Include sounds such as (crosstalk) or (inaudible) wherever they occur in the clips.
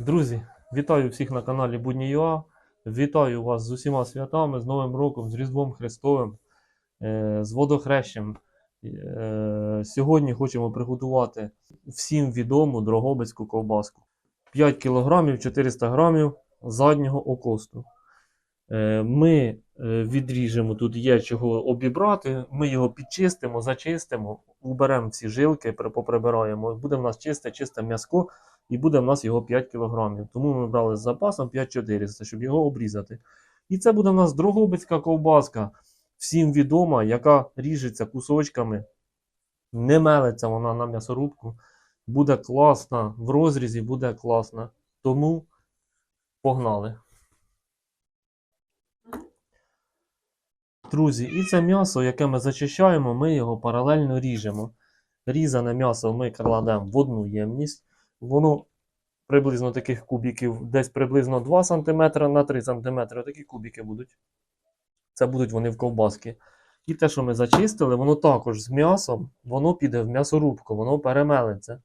Друзі, вітаю всіх на каналі Будні.ua. Вітаю вас з усіма святами, з Новим роком, з Різдвом Христовим, е, з водохрещем. Е, Сьогодні хочемо приготувати всім відому дрогобицьку ковбаску. 5 кг 400 грамів заднього окосту. Е, Ми відріжемо, тут є чого обібрати, ми його підчистимо, зачистимо, уберемо всі жилки, поприбираємо. Буде в нас чисте, чисте м'яско, і буде в нас його 5 кг. Тому ми брали з запасом 5400, щоб його обрізати. І це буде в нас дрогобицька ковбаска, всім відома, яка ріжеться кусочками, не мелиться вона на м'ясорубку. Буде класна, в розрізі буде класна. Тому погнали. Друзі, і це м'ясо, яке ми зачищаємо, ми його паралельно ріжемо. Різане м'ясо ми кладемо в одну ємність. Воно приблизно таких кубиків, десь приблизно 2 см на 3 см. Такі кубики будуть. Це будуть вони в ковбаски. І те, що ми зачистили, воно також з м'ясом, воно піде в м'ясорубку, воно перемелиться.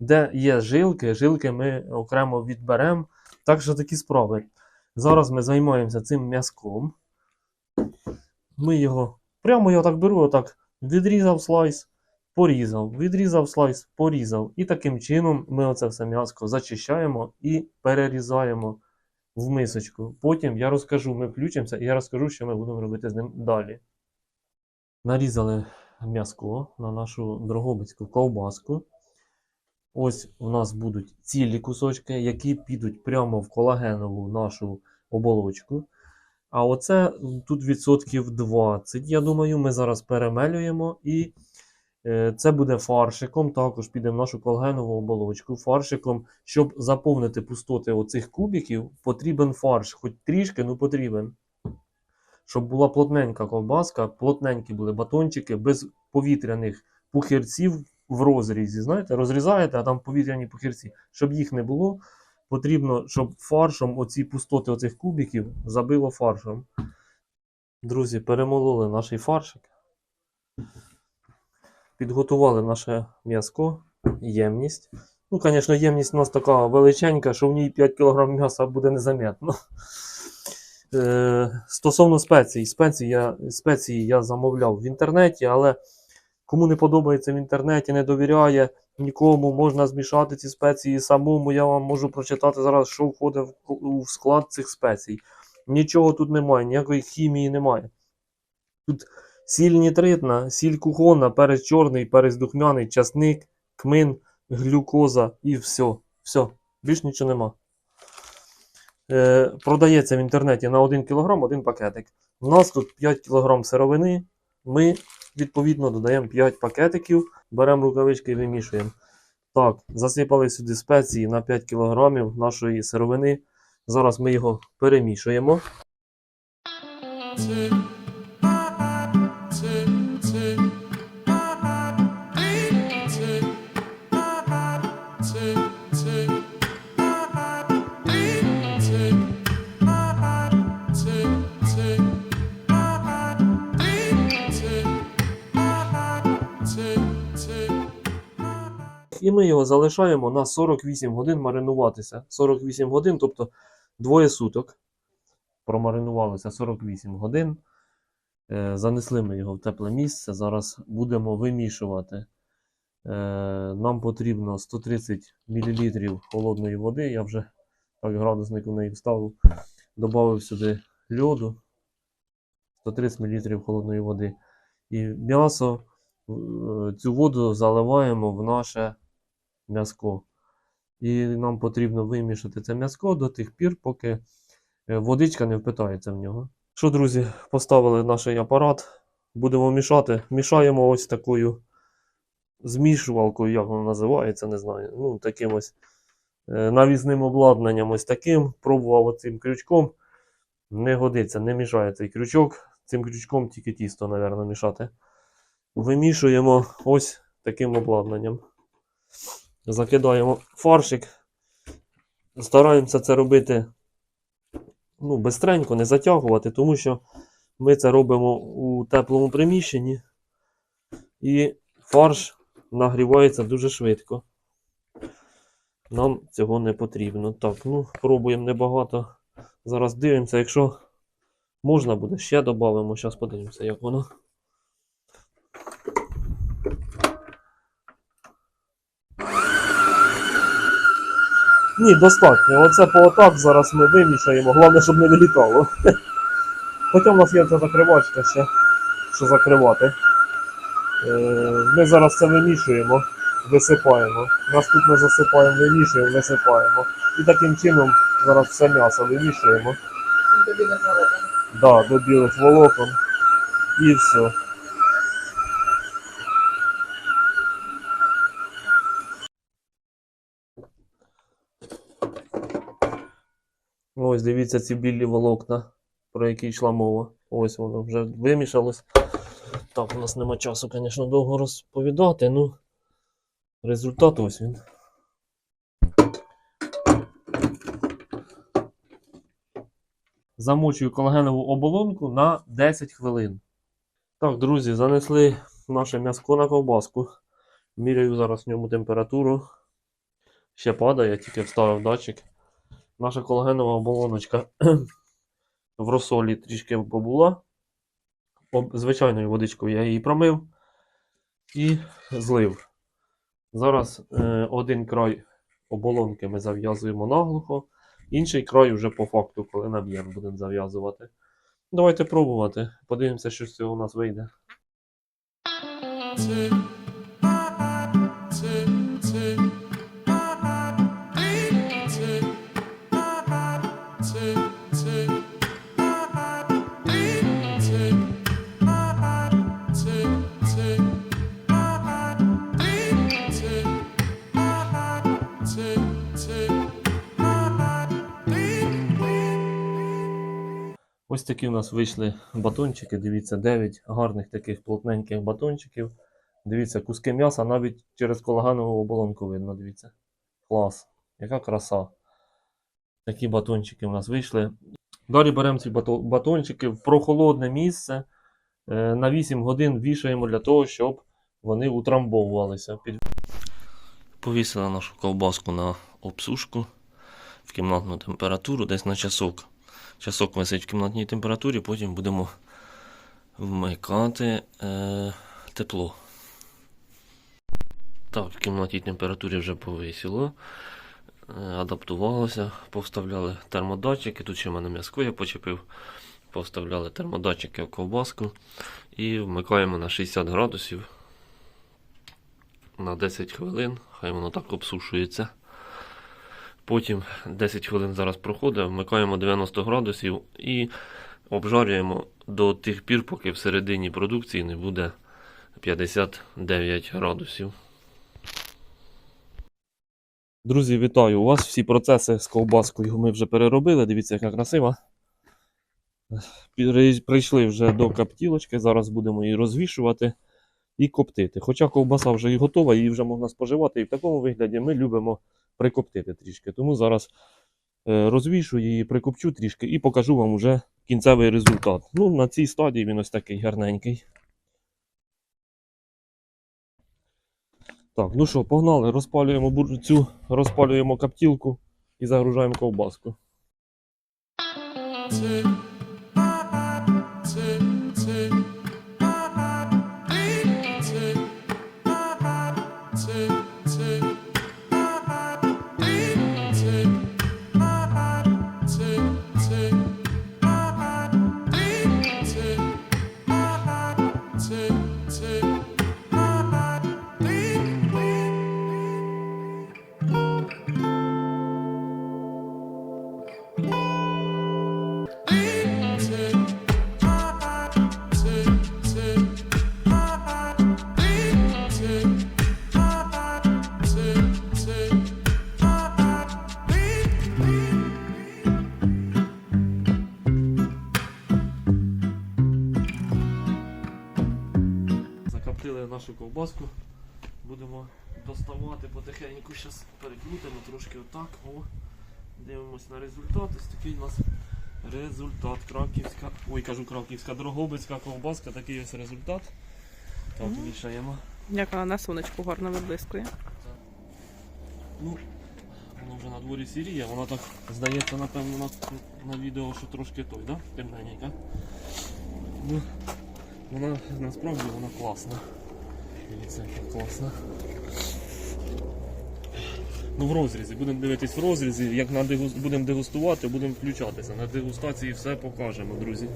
Де є жилки, жилки ми окремо відберемо. Так що такі справи. Зараз ми займаємося цим м'язком. Ми його прямо я так беру, отак відрізав слайс, порізав, відрізав слайс, порізав. І таким чином ми оце все м'яско зачищаємо і перерізаємо в мисочку. Потім я розкажу, ми включимося і я розкажу, що ми будемо робити з ним далі. Нарізали м'яско на нашу дрогобицьку ковбаску. Ось у нас будуть цілі кусочки, які підуть прямо в колагенову нашу оболочку. А оце тут відсотків 20. Я думаю, ми зараз перемелюємо і е, це буде фаршиком. Також піде в нашу колагенову оболочку. Фаршиком, щоб заповнити пустоти оцих кубиків, потрібен фарш. Хоч трішки, ну потрібен. Щоб була плотненька ковбаска, плотненькі були батончики, без повітряних пухирців в розрізі. Знаєте, розрізаєте, а там повітряні пухирці. Щоб їх не було, потрібно, щоб фаршом оці пустоти оцих кубиків забило фаршем. Друзі, перемололи наш фаршик. Підготували наше м'язко, ємність. Ну, звісно, ємність у нас така величенька, що в ній 5 кг м'яса буде незаметно. Е, стосовно спецій, спеції я, спеції я замовляв в інтернеті, але кому не подобається в інтернеті, не довіряє нікому, можна змішати ці спеції самому. Я вам можу прочитати зараз, що входить в, склад цих спецій. Нічого тут немає, ніякої хімії немає. Тут сіль нітритна, сіль кухонна, перець чорний, перець духмяний, часник, кмин, глюкоза і все. Все, більш нічого нема. Е, продається в інтернеті на 1 кг один пакетик. У нас тут 5 кг сировини. Ми, відповідно, додаємо 5 пакетиків, беремо рукавички і вимішуємо. Так, засипали сюди спеції на 5 кг нашої сировини. Зараз ми його перемішуємо. І ми його залишаємо на 48 годин маринуватися. 48 годин, тобто двоє суток. Промаринувалося 48 годин. Е, Занесли ми його в тепле місце. Зараз будемо вимішувати. Е, Нам потрібно 130 мл холодної води. Я вже так градусник у неї вставив. Добавив сюди льоду. 130 мл холодної води. І м'ясо, е, цю воду заливаємо в наше м'язко. І нам потрібно вимішати це м'язко до тих пір, поки е, водичка не впитається в нього. Що, друзі, поставили наш апарат. Будемо мішати. Мішаємо ось такою змішувалкою, як воно називається, не знаю. Ну, таким ось е, навісним обладнанням, ось таким. Пробував оцим крючком. Не годиться, не мішає цей крючок. Цим крючком тільки тісто, мабуть, мішати. Вимішуємо ось таким обладнанням. Закидаємо фаршик. Стараємося це робити ну, бистренько, не затягувати, тому що ми це робимо у теплому приміщенні. І фарш нагрівається дуже швидко. Нам цього не потрібно. Так, ну, пробуємо небагато. Зараз дивимося, якщо можна буде, ще додамо. Зараз подивимося, як воно. Ні, достатньо. Оце по отак зараз ми вимішаємо. Головне, щоб не вилітало. (laughs) Хоча в нас є ця закривачка ще, що закривати. Е, Ми зараз це вимішуємо, висипаємо. Наступне засипаємо, вимішуємо, висипаємо. І таким чином зараз все м'ясо вимішуємо. Тобі не жалко. Да, до білих волокон. І все. Ось дивіться ці білі волокна, про які йшла мова. Ось воно вже вимішалось. Так, у нас нема часу, звісно, довго розповідати, ну результат ось він. Замочую колагенову оболонку на 10 хвилин. Так, друзі, занесли наше м'яско на ковбаску. Міряю зараз в ньому температуру. Ще падає, я тільки вставив датчик. Наша колагенова оболоночка (clears throat) в розсолі трішки побула. Звичайною водичкою я її промив і злив. Зараз е, один край оболонки ми зав'язуємо наглухо, інший край вже по факту, коли наб'ємо, будемо зав'язувати. Давайте пробувати. Подивимося, що з цього у нас вийде. Такі у нас вийшли батончики. Дивіться, 9 гарних таких плотненьких батончиків. Дивіться, куски м'яса навіть через колаганову оболонку видно. Дивіться. Клас. Яка краса. Такі батончики у нас вийшли. Далі беремо ці батончики в прохолодне місце. Е, На 8 годин вішаємо для того, щоб вони утрамбовувалися. Повісили нашу ковбаску на обсушку в кімнатну температуру, десь на часок. Часок висить в кімнатній температурі, потім будемо вмикати е, тепло. Так, в кімнатній температурі вже повисіло. Е, адаптувалося, повставляли термодатчики. Тут ще в мене м'язко я почепив. Повставляли термодатчики в ковбаску і вмикаємо на 60 градусів на 10 хвилин. Хай воно так обсушується. Потім 10 хвилин зараз проходить, вмикаємо 90 градусів і обжарюємо до тих пір, поки всередині продукції не буде 59 градусів. Друзі, вітаю! У вас всі процеси з ковбаскою ми вже переробили. Дивіться, яка красива. Прийшли вже до каптілочки, зараз будемо її розвішувати і коптити. Хоча ковбаса вже і готова, її вже можна споживати. І в такому вигляді ми любимо прикоптити трішки. Тому зараз е, розвішу її, прикопчу трішки і покажу вам вже кінцевий результат. Ну, на цій стадії він ось такий гарненький. Так, ну що, погнали, розпалюємо бур- цю, розпалюємо каптілку і загружаємо ковбаску. Нашу ковбаску. Будемо доставати потихеньку. Зараз перекрутимо трошки отак. О. Дивимось на результат. Ось такий у нас результат. Краківська. Ой, кажу краківська, Дрогобицька ковбаска, такий ось результат. Так, вішаємо. Як вона на сонечку гарно виблискує. Ну, вже на дворі сіріє, вона так здається, напевно, на, на відео, що трошки той, да? Темненька. Ну, вона насправді вона класна. Дивіться, яка класна. Ну, в розрізі. Будемо дивитись в розрізі. Як дегу... будемо дегустувати, будемо включатися. На дегустації все покажемо, друзі.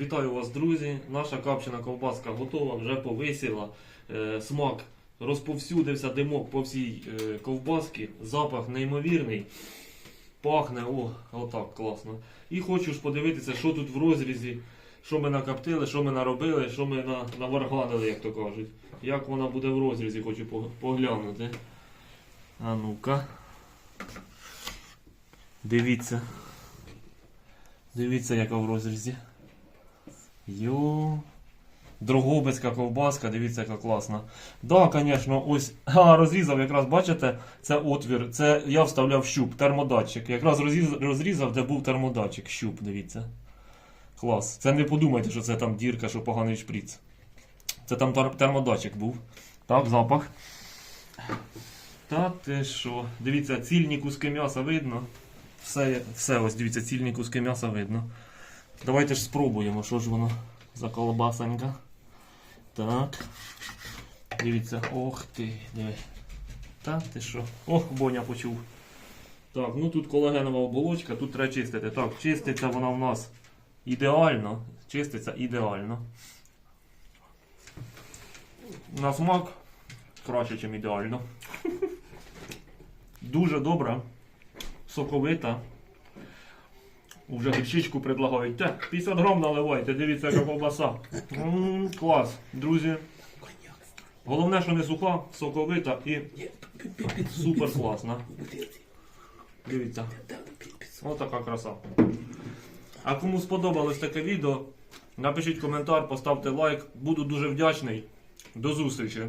Вітаю вас, друзі! Наша капчена ковбаска готова, вже повисіла. Е, смак розповсюдився, димок по всій е, ковбасці. Запах неймовірний. Пахне, о, отак класно. І хочу ж подивитися, що тут в розрізі, що ми накоптили, що ми наробили, що ми на, наварганили, як то кажуть. Як вона буде в розрізі, хочу поглянути. А ну-ка. Дивіться. Дивіться, яка в розрізі. Йо. Дрогобицька ковбаска, дивіться, яка класна. Да, звісно, ось (laughs) а, розрізав, якраз бачите, це отвір. Це я вставляв щуп, термодатчик. Якраз розріз, розрізав, де був термодатчик, щуп, дивіться. Клас. Це не подумайте, що це там дірка, що поганий шприц. Це там термодатчик був. Так, запах. Та ти що? Дивіться, цільні куски м'яса видно. Все, все ось дивіться, цільні куски м'яса видно. Давайте ж спробуємо, що ж воно за колбасенька. Так. Дивіться, ох ти, диви. Та ти що? Ох, Боня почув. Так, ну тут колагенова оболочка, тут треба чистити. Так, чиститься вона в нас ідеально. Чиститься ідеально. На смак краще, ніж ідеально. Дуже добра, соковита. Уже гірчичку предлагають. Те, 50 грам наливайте, дивіться, яка ковбаса. Клас, друзі. Головне, що не суха, соковита і супер класна. Дивіться. Ось така краса. А кому сподобалось таке відео, напишіть коментар, поставте лайк. Буду дуже вдячний. До зустрічі.